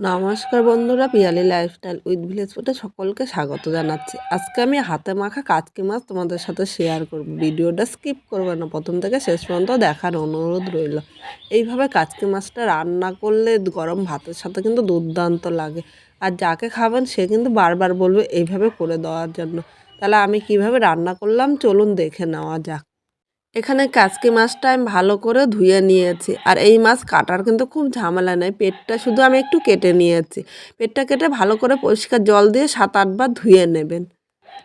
নমস্কার বন্ধুরা, Piyali lifestyle with village ফুটে সকলকে স্বাগত জানাচ্ছি। আজকে আমি হাতে মাখা কাচকি মাছ তোমাদের সাথে শেয়ার করব। ভিডিওটা স্কিপ করবে না, প্রথম থেকে শেষ পর্যন্ত দেখার অনুরোধ রইল। এইভাবে কাচকি মাছটা রান্না করলে গরম ভাতের সাথে কিন্তু দুর্দান্ত লাগে। আর যাকে খাবেন সে কিন্তু বারবার বলবে এইভাবে করে দেওয়ার জন্য। তাহলে আমি কীভাবে রান্না করলাম? চলুন দেখে নেওয়া যাক। এখানে কাচকি মাছটা আমি ভালো করে ধুয়ে নিয়েছি। আর এই মাছ কাটার কিন্তু খুব ঝামেলা নেই। পেটটা শুধু আমি একটু কেটে নিয়েছি। পেটটা কেটে ভালো করে পরিষ্কার জল দিয়ে সাত আটবার ধুয়ে নেবেন।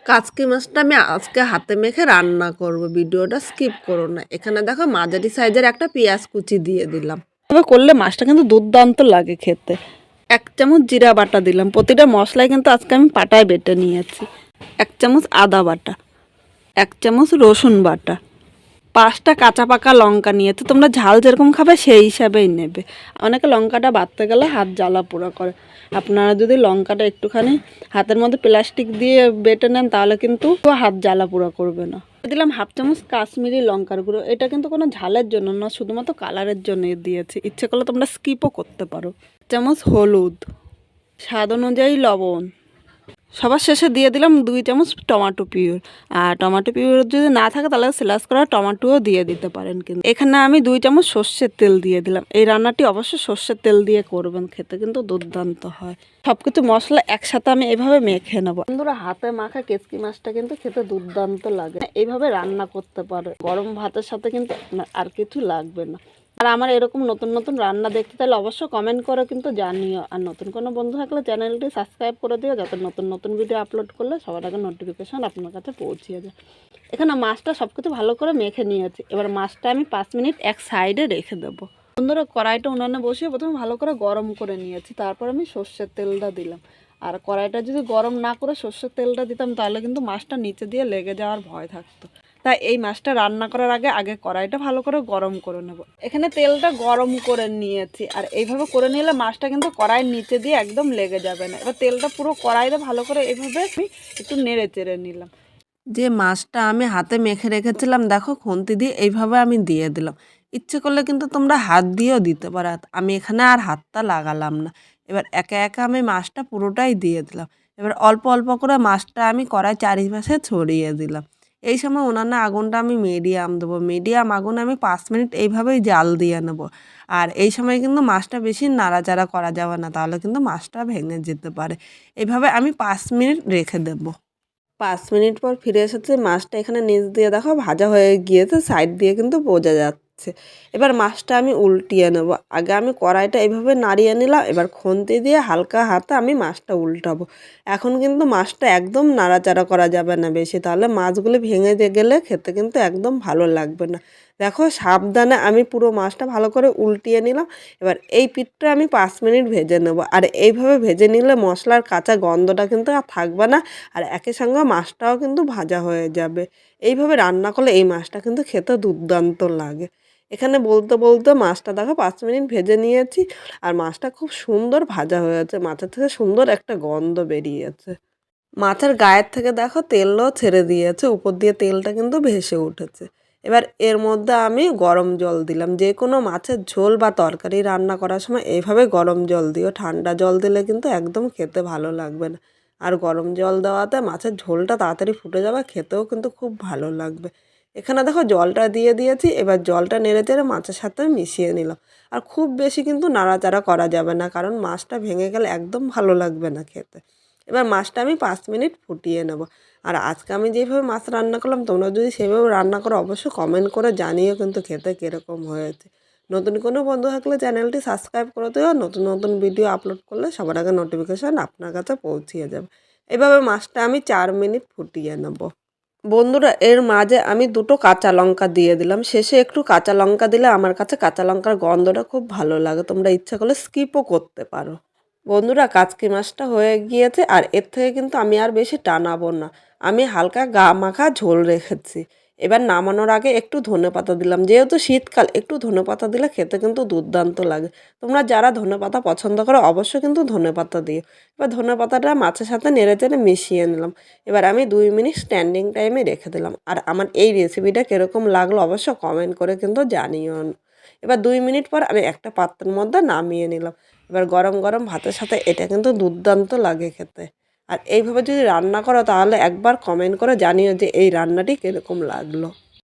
কাচকি মাছটা আমি আজকে হাতে মেখে রান্না করব। ভিডিওটা স্কিপ করো না। এখানে দেখো মাঝারি সাইজের একটা পেঁয়াজ কুচি দিয়ে দিলাম। তবে করলে মাছটা কিন্তু দুর্দান্ত লাগে খেতে। এক চামচ জিরা বাটা দিলাম। প্রতিটা মশলায় কিন্তু আজকে আমি পাটায় বেটে নিয়েছি। এক চামচ আদা বাটা। এক চামচ রসুন বাটা। পাঁচটা কাঁচা পাকা লঙ্কা নিয়েছে তোমরা ঝাল যেরকম খাবে সেই হিসাবেই নেবে। অনেকে লঙ্কাটা বাড়তে গেলে হাত জ্বালা পোড়া করে। আপনারা যদি লঙ্কাটা একটুখানি হাতের মধ্যে প্লাস্টিক দিয়ে বেটে নেন, তাহলে কিন্তু হাত জ্বালা পোড়া করবে না। দিলাম হাফ চামচ কাশ্মীরি লঙ্কার গুঁড়ো। এটা কিন্তু কোনো ঝালের জন্য না, শুধুমাত্র কালারের জন্য দিয়েছি। ইচ্ছে করলে তোমরা স্কিপও করতে পারো। চামচ হলুদ। স্বাদ অনুযায়ী লবণ। সবার শেষে দিয়ে দিলাম দুই চামচ টমাটো পিউর। আর টমাটো পিউর যদি না থাকে তাহলে স্লাস করা টমাটোও দিয়ে দিতে পারেন কিন্তু। এখানে আমি দুই চামচ সর্ষের তেল দিয়ে দিলাম। এই রান্নাটি অবশ্যই সর্ষের তেল দিয়ে করবেন, খেতে কিন্তু দুর্দান্ত হয়। সব কিছু মশলা একসাথে আমি এভাবে মেখে নেব। বন্ধুরা, হাতে মাখা কেচকি মাছটা কিন্তু খেতে দুর্দান্ত লাগে। এইভাবে রান্না করতে পারে। গরম ভাতের সাথে কিন্তু আর কিছু লাগবে না। আর আমার এরকম নতুন নতুন রান্না দেখতে তাহলে অবশ্যই কমেন্ট করো কিন্তু জানিও। আর নতুন কোনো বন্ধু থাকলে চ্যানেলটি সাবস্ক্রাইব করে দিও, যাতে নতুন নতুন ভিডিও আপলোড করলে সবার আগে নোটিফিকেশান আপনার কাছে পৌঁছিয়ে যায়। এখানে মাছটা সব কিছু ভালো করে মেখে নিয়েছি। এবার মাছটা আমি পাঁচ মিনিট এক সাইডে রেখে দেবো। বন্ধুরা, কড়াইটা উনানে বসিয়ে প্রথমে ভালো করে গরম করে নিয়েছি। তারপর আমি সর্ষের তেলটা দিলাম। আর কড়াইটা যদি গরম না করে সর্ষের তেলটা দিতাম, তাহলে কিন্তু মাছটা নিচে দিয়ে লেগে যাওয়ার ভয় থাকতো। তাই এই মাছটা রান্না করার আগে আগে কড়াইটা ভালো করে গরম করে নেব। এখানে তেলটা গরম করে নিয়েছি। আর এইভাবে করে নিলে মাছটা কিন্তু কড়াইয়ের নিচে দিয়ে একদম লেগে যাবে না। এবার তেলটা পুরো কড়াইতে ভালো করে এইভাবে আমি একটু নেড়ে চেড়ে নিলাম। যে মাছটা আমি হাতে মেখে রেখেছিলাম, দেখো খুন্তি দিয়ে এইভাবে আমি দিয়ে দিলাম। ইচ্ছে করলে কিন্তু তোমরা হাত দিয়েও দিতে পারো। আমি এখানে আর হাতটা লাগালাম না। এবার একা একা আমি মাছটা পুরোটাই দিয়ে দিলাম। এবার অল্প অল্প করে মাছটা আমি কড়াই চারিপাশে ছড়িয়ে দিলাম। এই সময় উনানে আগুনটা আমি মিডিয়াম দেবো। মিডিয়াম আগুন আমি পাঁচ মিনিট এইভাবেই জাল দিয়ে নেব। আর এই সময় কিন্তু মাছটা বেশি নাড়াচাড়া করা যাবে না, তাহলে কিন্তু মাছটা ভেঙে যেতে পারে। এইভাবে আমি পাঁচ মিনিট রেখে দেবো। পাঁচ মিনিট পর ফিরে এসেছে, মাছটা এখানে নিচ দিয়ে দেখো ভাজা হয়ে গিয়েছে সাইড দিয়ে কিন্তু বোঝা যাচ্ছে। এবার মাছটা আমি উল্টিয়ে নেব। আগে আমি কড়াইটা এইভাবে নাড়িয়ে নিলাম, এবার খুন্তি দিয়ে হালকা হাতে আমি মাছটা উল্টাবো। এখন কিন্তু মাছটা একদম নাড়াচাড়া করা যাবে না বেশি, তাহলে মাছগুলি ভেঙে গেলে খেতে কিন্তু একদম ভালো লাগবে না। দেখো সাবধানে আমি পুরো মাছটা ভালো করে উল্টিয়ে নিলাম, এবার এই পিঠটা আমি পাঁচ মিনিট ভেজে নেব। আর এইভাবে ভেজে নিলে মশলার কাঁচা গন্ধটা কিন্তু আর থাকবে না, আর একই সঙ্গে মাছটাও কিন্তু ভাজা হয়ে যাবে। এইভাবে রান্না করলে এই মাছটা কিন্তু খেতে দুর্দান্ত লাগে। এখানে বলতে বলতে মাছটা দেখো পাঁচ মিনিট ভেজে নিয়েছি, আর মাছটা খুব সুন্দর ভাজা হয়েছে মাছের থেকে সুন্দর একটা গন্ধ বেরিয়েছে। মাছের গায়ের থেকে দেখো তেলও ছেড়ে দিয়েছে, উপর দিয়ে তেলটা কিন্তু ভেসে উঠেছে। এবার এর মধ্যে আমি গরম জল দিলাম। যে কোনো মাছের ঝোল বা তরকারি রান্না করার সময় এইভাবে গরম জল দিও। ঠান্ডা জল দিলে কিন্তু একদম খেতে ভালো লাগবে না। আর গরম জল দেওয়াতে মাছের ঝোলটা তাড়াতাড়ি ফুটে যাবে, খেতেও কিন্তু খুব ভালো লাগবে। এখানে দেখো জলটা দিয়ে দিয়েছি, এবার জলটা নেড়ে চেড়ে মাছের সাথে মিশিয়ে নিলাম আর খুব বেশি কিন্তু নাড়াচাড়া করা যাবে না, কারণ মাছটা ভেঙে গেলে একদম ভালো লাগবে না খেতে। এবার মাছটা আমি পাঁচ মিনিট ফুটিয়ে নেব। আর আজকে আমি যেভাবে মাছ রান্না করলাম, তোমরা যদি সেভাবে রান্না করো, অবশ্যই কমেন্ট করে জানিও কিন্তু খেতে কীরকম হয়েছে। নতুন কোনো বন্ধু থাকলে চ্যানেলটি সাবস্ক্রাইব করে দিও, নতুন নতুন ভিডিও আপলোড করলে সবার আগে নোটিফিকেশান আপনার কাছে পৌঁছিয়ে যাবে। এভাবে মাছটা আমি চার মিনিট ফুটিয়ে নেব। বন্ধুরা, এর মাঝে আমি দুটো কাঁচা লঙ্কা দিয়ে দিলাম। শেষে একটু কাঁচা লঙ্কা দিলে আমার কাছে কাঁচা লঙ্কার গন্ধটা খুব ভালো লাগে। তোমরা ইচ্ছা করলে স্কিপও করতে পারো। বন্ধুরা, কাঁচকি মাছটা হয়ে গিয়েছে আর এর থেকে কিন্তু আমি আর বেশি টানাবো না। আমি হালকা গা মাখা ঝোল রেখেছি। এবার নামানোর আগে একটু ধনে পাতা দিলাম। যেহেতু শীতকাল, একটু ধনে পাতা দিলে খেতে কিন্তু দুর্দান্ত লাগে। তোমরা যারা ধনে পাতা পছন্দ করো, অবশ্যই কিন্তু ধনে পাতা দিও। এবার ধনে পাতাটা মাছের সাথে নেড়ে চেড়ে মিশিয়ে নিলাম। এবার আমি দুই মিনিট স্ট্যান্ডিং টাইমে রেখে দিলাম। আর আমার এই রেসিপিটা কীরকম লাগল অবশ্য কমেন্ট করে কিন্তু জানিও। এবার দুই মিনিট পর আমি একটা পাত্রের মধ্যে নামিয়ে নিলাম। এবার গরম গরম ভাতের সাথে এটা কিন্তু দুর্দান্ত লাগে খেতে। আর এইভাবে যদি রান্না করো, তাহলে একবার কমেন্ট করে জানিও যে এই রান্নাটি কীরকম লাগল।